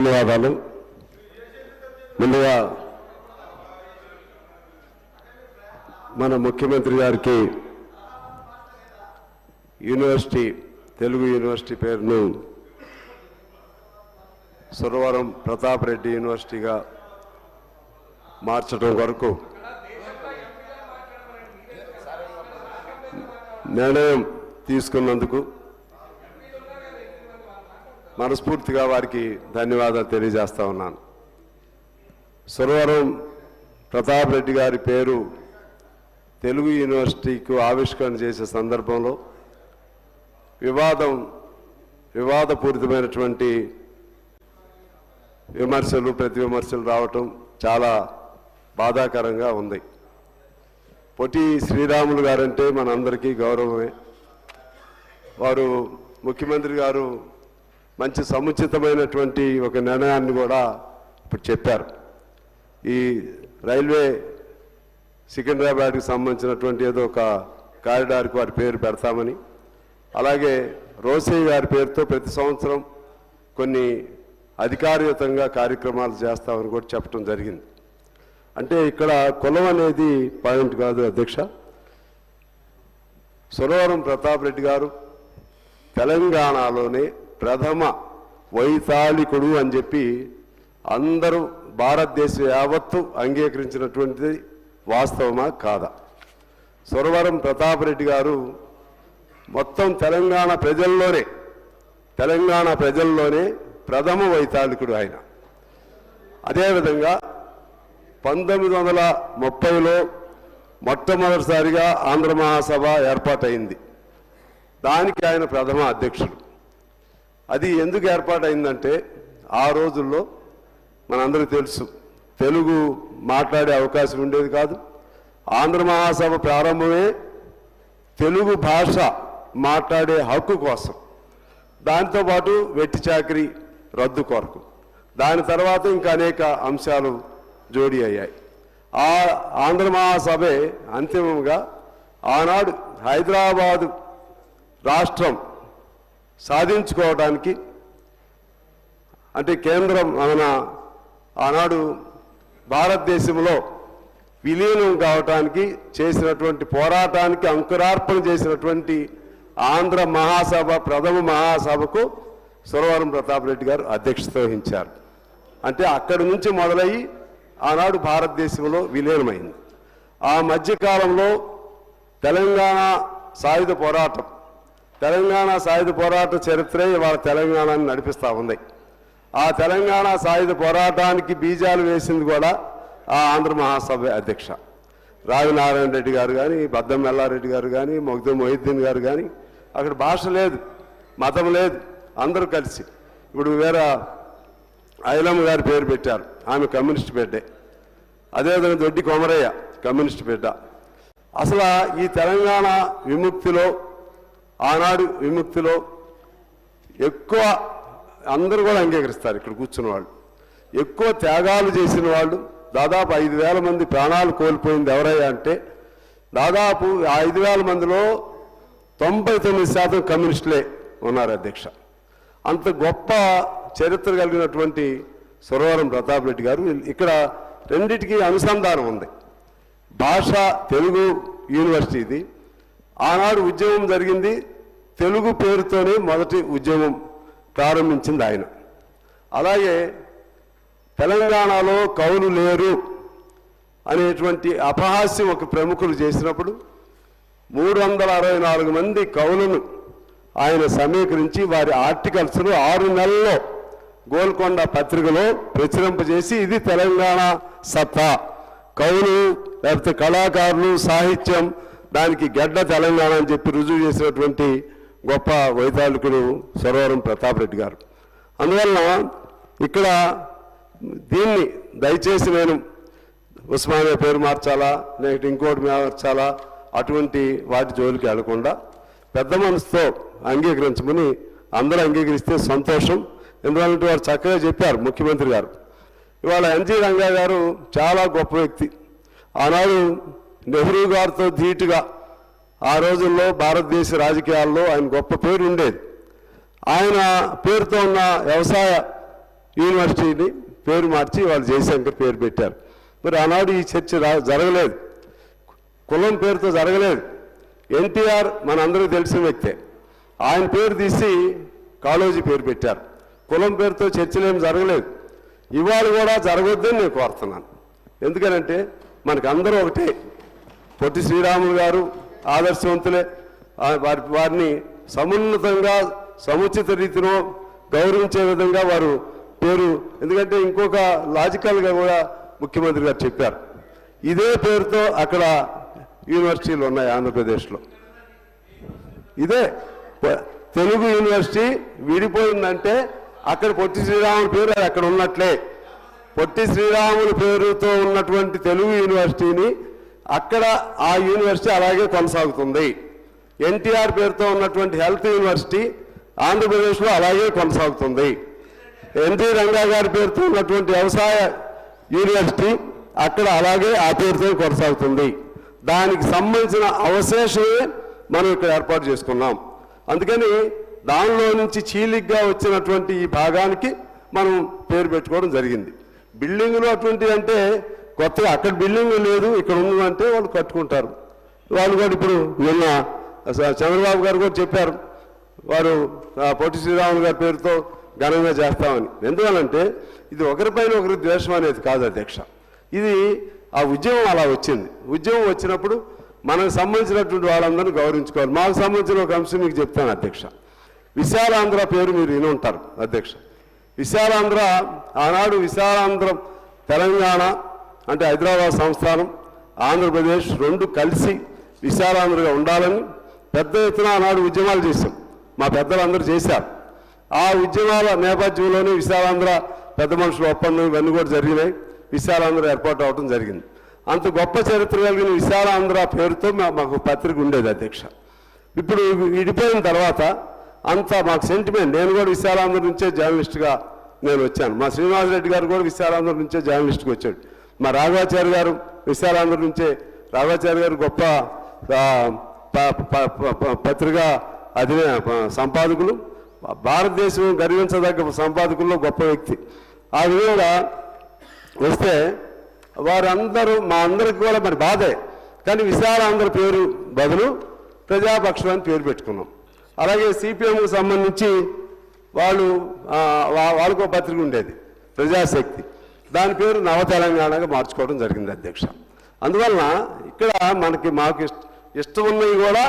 ధన్యవాదాలు. ముందుగా మన ముఖ్యమంత్రి గారికి యూనివర్సిటీ తెలుగు యూనివర్సిటీ పేరును సురవరం ప్రతాప్ రెడ్డి యూనివర్సిటీగా మార్చడం వరకు నిర్ణయం తీసుకున్నందుకు మనస్ఫూర్తిగా వారికి ధన్యవాదాలు తెలియజేస్తా ఉన్నాను. సురవరం ప్రతాప్ రెడ్డి గారి పేరు తెలుగు యూనివర్సిటీకు ఆవిష్కరణ చేసే సందర్భంలో వివాదం వివాదపూరితమైనటువంటి విమర్శలు ప్రతి విమర్శలు రావటం చాలా బాధాకరంగా ఉంది. పొట్టి శ్రీరాములు గారంటే మనందరికీ గౌరవమే. వారు ముఖ్యమంత్రి గారు మంచి సముచితమైనటువంటి ఒక నిర్ణయాన్ని కూడా ఇప్పుడు చెప్పారు. ఈ రైల్వే సికింద్రాబాద్కి సంబంధించినటువంటి ఏదో ఒక కారిడార్కి వారి పేరు పెడతామని అలాగే రోసయ్య గారి పేరుతో ప్రతి సంవత్సరం కొన్ని అధికారయుతంగా కార్యక్రమాలు చేస్తామని కూడా చెప్పడం జరిగింది. అంటే ఇక్కడ కులం అనేది పాయింట్ కాదు అధ్యక్ష. సురవరం ప్రతాప్ రెడ్డి గారు తెలంగాణలోనే ప్రథమ వైతాళికుడు అని చెప్పి అందరూ భారతదేశం యావత్తు అంగీకరించినటువంటిది వాస్తవమా కాదా? సురవరం ప్రతాపరెడ్డి గారు మొత్తం తెలంగాణ ప్రజల్లోనే తెలంగాణ ప్రజల్లోనే ప్రథమ వైతాళికుడు ఆయన. అదేవిధంగా పంతొమ్మిది వందల ముప్పైలో మొట్టమొదటిసారిగా ఆంధ్ర మహాసభ ఏర్పాటైంది. దానికి ఆయన ప్రథమ అధ్యక్షుడు. అది ఎందుకు ఏర్పాటైందంటే ఆ రోజుల్లో మనందరికి తెలుసు తెలుగు మాట్లాడే అవకాశం ఉండేది కాదు. ఆంధ్ర మహాసభ ప్రారంభమే తెలుగు భాష మాట్లాడే హక్కు కోసం. దాంతోపాటు వెట్టి చాకరీ రద్దు కొరకు. దాని తర్వాత ఇంకా అనేక అంశాలు జోడీ అయ్యాయి. ఆ ఆంధ్ర మహాసభే అంతిమంగా ఆనాడు హైదరాబాదు రాష్ట్రం సాధించుకోవడానికి అంటే కేంద్రం మన ఆనాడు భారతదేశంలో విలీనం కావటానికి చేసినటువంటి పోరాటానికి అంకురార్పణ చేసినటువంటి ఆంధ్ర మహాసభ ప్రథమ మహాసభకు సురవరం ప్రతాప్ రెడ్డి గారు అధ్యక్షత వహించారు. అంటే అక్కడి నుంచి మొదలయ్యి ఆనాడు భారతదేశంలో విలీనమైంది. ఆ మధ్యకాలంలో తెలంగాణ సాయుధ పోరాటం తెలంగాణ సాయుధ పోరాట చరిత్రే ఇవాళ తెలంగాణని నడిపిస్తూ ఉంది. ఆ తెలంగాణ సాయుధ పోరాటానికి బీజాలు వేసింది కూడా ఆ ఆంధ్ర మహాసభ అధ్యక్ష. రావినారాయణ రెడ్డి గారు కానీ బద్దం ఎల్లారెడ్డి గారు కానీ మొగ్దం మొహిద్దీన్ గారు కానీ అక్కడ భాష లేదు మతం లేదు అందరూ కలిసి. ఇప్పుడు వేరే ఐలమ్మ గారి పేరు పెట్టారు ఆమె కమ్యూనిస్ట్ బిడ్డే. అదేవిధంగా దొడ్డి కొమరయ్య కమ్యూనిస్ట్ బిడ్డ. అసలు ఈ తెలంగాణ విముక్తిలో ఆనాడు విముక్తిలో ఎక్కువ అందరూ కూడా అంగీకరిస్తారు ఇక్కడ కూర్చున్న వాళ్ళు. ఎక్కువ త్యాగాలు చేసిన వాళ్ళు దాదాపు ఐదు వేల మంది ప్రాణాలు కోల్పోయింది ఎవరయ్యా అంటే దాదాపు ఐదు వేల మందిలో తొంభై తొమ్మిది శాతం కమ్యూనిస్టులే ఉన్నారు అధ్యక్ష. అంత గొప్ప చరిత్ర కలిగినటువంటి సురవరం ప్రతాప్ రెడ్డి గారు ఇక్కడ రెండిటికి అనుసంధానం ఉంది. భాష తెలుగు యూనివర్సిటీ ఇది. ఆనాడు ఉద్యమం జరిగింది. తెలుగు పేరుతోనే మొదటి ఉద్యమం ప్రారంభించింది ఆయన. అలాగే తెలంగాణలో కవులు లేరు అనేటువంటి అపహాస్యం ఒక ప్రముఖులు చేసినప్పుడు మూడు వందల అరవై నాలుగు మంది కవులను ఆయన సమీకరించి వారి ఆర్టికల్స్ను ఆరు నెలల్లో గోల్కొండ పత్రికలో ప్రచురింపజేసి ఇది తెలంగాణ సత్తా. కవులు లేకపోతే కళాకారులు సాహిత్యం దానికి గడ్డ తెలంగాణ అని చెప్పి రుజువు చేసినటువంటి గొప్ప వైతాళికుడు సరోవరం ప్రతాప్ రెడ్డి గారు. అందువలన ఇక్కడ దీన్ని దయచేసి నేను ఉస్మానియా పేరు మార్చాలా లేకపోతే ఇంకోటి మార్చాలా అటువంటి వాటి జోలికి వెళ్ళకుండా పెద్ద మనసుతో అంగీకరించమని అందరూ అంగీకరిస్తే సంతోషం. ఎందుకంటే వారు చక్కగా చెప్పారు ముఖ్యమంత్రి గారు. ఇవాళ ఎన్జి రంగా గారు చాలా గొప్ప వ్యక్తి. ఆనాడు నెహ్రూ గారితో ధీటుగా ఆ రోజుల్లో భారతదేశ రాజకీయాల్లో ఆయన గొప్ప పేరు ఉండేది. ఆయన పేరుతో ఉన్న వ్యవసాయ యూనివర్సిటీని పేరు మార్చి వాళ్ళు జయశంకర్ పేరు పెట్టారు. మరి ఆనాడు ఈ చర్చ జరగలేదు. కులం పేరుతో జరగలేదు. ఎన్టీఆర్ మనందరికీ తెలిసిన వ్యక్తే. ఆయన పేరు తీసి కాళోజీ పేరు పెట్టారు. కులం పేరుతో చర్చలేం జరగలేదు. ఇవాళ కూడా జరగొద్దని నేను కోరుతున్నాను. ఎందుకనంటే మనకు అందరూ ఒకటే. పొట్టి శ్రీరాములు గారు ఆదర్శవంతులే. వారి వారిని సమున్నతంగా సముచిత రీతిలో గౌరవించే విధంగా వారు పేరు ఎందుకంటే ఇంకొక లాజికల్గా కూడా ముఖ్యమంత్రి గారు చెప్పారు. ఇదే పేరుతో అక్కడ యూనివర్సిటీలు ఉన్నాయి ఆంధ్రప్రదేశ్లో. ఇదే తెలుగు యూనివర్సిటీ విడిపోయిందంటే అక్కడ పొట్టి శ్రీరాములు పేరు అక్కడ ఉన్నట్లే. పొట్టి శ్రీరాముల పేరుతో ఉన్నటువంటి తెలుగు యూనివర్సిటీని అక్కడ ఆ యూనివర్సిటీ అలాగే కొనసాగుతుంది. ఎన్టీఆర్ పేరుతో ఉన్నటువంటి హెల్త్ యూనివర్సిటీ ఆంధ్రప్రదేశ్లో అలాగే కొనసాగుతుంది. ఎన్టీ రంగా గారి పేరుతో ఉన్నటువంటి వ్యవసాయ యూనివర్సిటీ అక్కడ అలాగే ఆ పేరుతో కొనసాగుతుంది. దానికి సంబంధించిన అవశేషమే మనం ఇక్కడ ఏర్పాటు చేసుకున్నాం. అందుకని దానిలో నుంచి చీలిగ్గా వచ్చినటువంటి ఈ భాగానికి మనం పేరు పెట్టుకోవడం జరిగింది. బిల్డింగ్లో అటువంటి అంటే కొత్తగా అక్కడ బిల్డింగ్ లేదు ఇక్కడ ఉందంటే వాళ్ళు కట్టుకుంటారు. వాళ్ళు కూడా ఇప్పుడు నిన్న చంద్రబాబు గారు కూడా చెప్పారు. వారు పొట్టి శ్రీరాములు గారి పేరుతో ఘనంగా చేస్తామని. ఎందువల్లంటే ఇది ఒకరిపైన ఒకరి ద్వేషం అనేది కాదు అధ్యక్ష. ఇది ఆ ఉద్యమం అలా వచ్చింది. ఉద్యమం వచ్చినప్పుడు మనకు సంబంధించినటువంటి వాళ్ళందరినీ గౌరవించుకోవాలి. మాకు సంబంధించిన ఒక అంశం మీకు చెప్తాను అధ్యక్ష. విశాలాంధ్ర పేరు మీరు విని ఉంటారు అధ్యక్ష. విశాలాంధ్ర ఆనాడు విశాలాంధ్ర తెలంగాణ అంటే హైదరాబాద్ సంస్థానం ఆంధ్రప్రదేశ్ రెండు కలిసి విశాలాంధ్రగా ఉండాలని పెద్ద ఎత్తున ఆనాడు ఉద్యమాలు చేశాం. మా పెద్దలందరూ చేశారు. ఆ ఉద్యమాల నేపథ్యంలోనే విశాలాంధ్ర పెద్ద మనుషుల ఒప్పందం ఇవన్నీ కూడా జరిగినాయి. విశాలాంధ్ర ఏర్పాటు అవడం జరిగింది. అంత గొప్ప చరిత్ర కలిగిన విశాలాంధ్ర పేరుతో మా- మాకు పత్రిక ఉండేది అధ్యక్ష. ఇప్పుడు విడిపోయిన తర్వాత అంత మాకు సెంటిమెంట్ నేను కూడా విశాలాంధ్ర నుంచే జర్నలిస్ట్గా నేను వచ్చాను. మా శ్రీనివాసరెడ్డి గారు కూడా విశాలాంధ్ర నుంచే జర్నలిస్ట్గా వచ్చాడు. మా రాఘవాచార్య గారు విశాలాంధ్ర నుంచే. రాఘవాచార్య గారు గొప్ప పత్రిక అధినే సంపాదకులు. భారతదేశం గర్వించదగ్గ సంపాదకుల్లో గొప్ప వ్యక్తి. ఆ విధంగా వస్తే వారందరూ మా అందరికి కూడా మరి బాధే. కానీ విశాలాంధ్ర పేరు బదులు ప్రజాపక్షం అని పేరు పెట్టుకున్నాం. అలాగే సిపిఎంకు సంబంధించి వాళ్ళు ఆ, వాళ్ళకో పత్రిక ఉండేది. ప్రజాశక్తి. దాని పేరు నవ తెలంగాణగా మార్చుకోవడం జరిగింది అధ్యక్ష. అందువలన ఇక్కడ మనకి మాకు ఇష్టం ఉన్నవి కూడా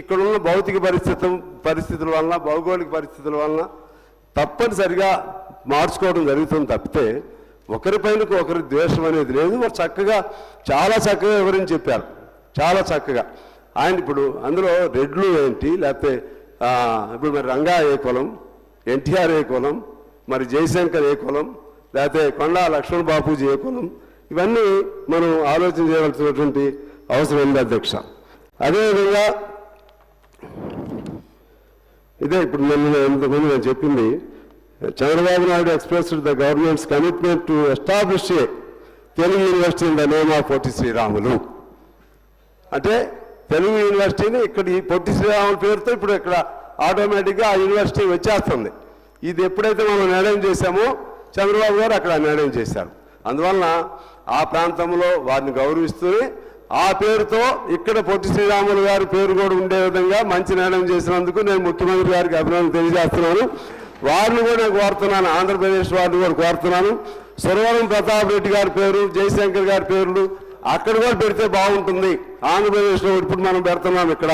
ఇక్కడ ఉన్న భౌతిక పరిస్థితి పరిస్థితుల వలన భౌగోళిక పరిస్థితుల వలన తప్పనిసరిగా మార్చుకోవడం జరుగుతుంది తప్పితే ఒకరిపైన ఒకరి ద్వేషం అనేది లేదు. వారు చక్కగా చాలా చక్కగా వివరించి చెప్పారు. చాలా చక్కగా. ఆయన ఇప్పుడు అందులో రెడ్లు ఏంటి? లేకపోతే ఇప్పుడు మరి రంగా ఏ కులం? ఎన్టీఆర్ ఏ కులం? మరి జయశంకర్ ఏ కులం? లేకపోతే కొండా లక్ష్మణ్ బాపూజీ ఏ కులం ఇవన్నీ మనం ఆలోచన చేయవలసినటువంటి అవసరం ఉంది అధ్యక్ష. అదేవిధంగా ఇదే ఇప్పుడు నేను ఇంతకుముందు నేను చెప్పింది Chandrababu Naidu express the government's commitment to establish a Telugu university in the name of Potti Sriramulu. అంటే తెలుగు యూనివర్సిటీని ఇక్కడ ఈ పొట్టి శ్రీరాములు పేరుతో ఇప్పుడు ఇక్కడ ఆటోమేటిక్గా ఆ యూనివర్సిటీ వచ్చేస్తుంది. ఇది ఎప్పుడైతే మనం నిర్ణయం చేశామో చంద్రబాబు గారు అక్కడ నిర్ణయం చేశారు. అందువలన ఆ ప్రాంతంలో వారిని గౌరవిస్తూనే ఆ పేరుతో ఇక్కడ పొట్టి శ్రీరాములు గారి పేరు కూడా ఉండే విధంగా మంచి నిర్ణయం చేసినందుకు నేను ముఖ్యమంత్రి గారికి అభినందన తెలియజేస్తున్నాను. వారిని కూడా నేను కోరుతున్నాను. ఆంధ్రప్రదేశ్ వారిని కూడా కోరుతున్నాను. సురవరం ప్రతాప్ రెడ్డి గారి పేరు జయశంకర్ గారి పేర్లు అక్కడ కూడా పెడితే బాగుంటుంది. ఆంధ్రప్రదేశ్లో ఇప్పుడు మనం పెడుతున్నాం ఇక్కడ.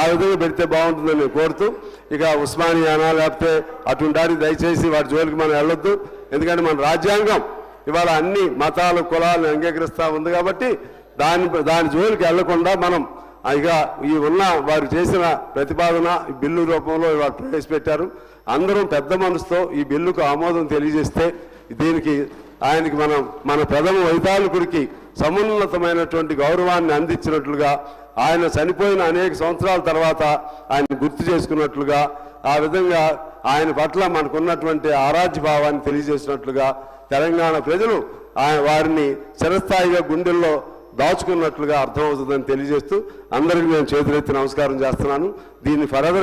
ఆ విధంగా పెడితే బాగుంటుందని కోరుతూ ఇక ఉస్మానియానా లేకపోతే అటువంటి దయచేసి వాటి జోలికి మనం వెళ్ళొద్దు. ఎందుకంటే మన రాజ్యాంగం ఇవాళ అన్ని మతాలు కులాలను అంగీకరిస్తూ ఉంది కాబట్టి దాని దాని జోలికి వెళ్ళకుండా మనం ఇక ఈ ఉన్న వారు చేసిన ప్రతిపాదన బిల్లు రూపంలో ఇవాళ ప్రవేశపెట్టారు. అందరం పెద్ద మనసుతో ఈ బిల్లుకు ఆమోదం తెలియజేస్తే దీనికి ఆయనకి మనం మన ప్రథమ వైతాళికుడికి సమున్నతమైనటువంటి గౌరవాన్ని అందించినట్లుగా ఆయన చనిపోయిన అనేక సంవత్సరాల తర్వాత ఆయన గుర్తు చేసుకున్నట్లుగా ఆ విధంగా ఆయన పట్ల మనకున్నటువంటి ఆరాధ్య భావాన్ని తెలియజేసినట్లుగా తెలంగాణ ప్రజలు ఆయన వారిని చిరస్థాయిగా గుండెల్లో దాచుకున్నట్లుగా అర్థమవుతుందని తెలియజేస్తూ అందరికీ నేను చేతులెత్తి నమస్కారం చేస్తున్నాను. దీన్ని ఫర్దర్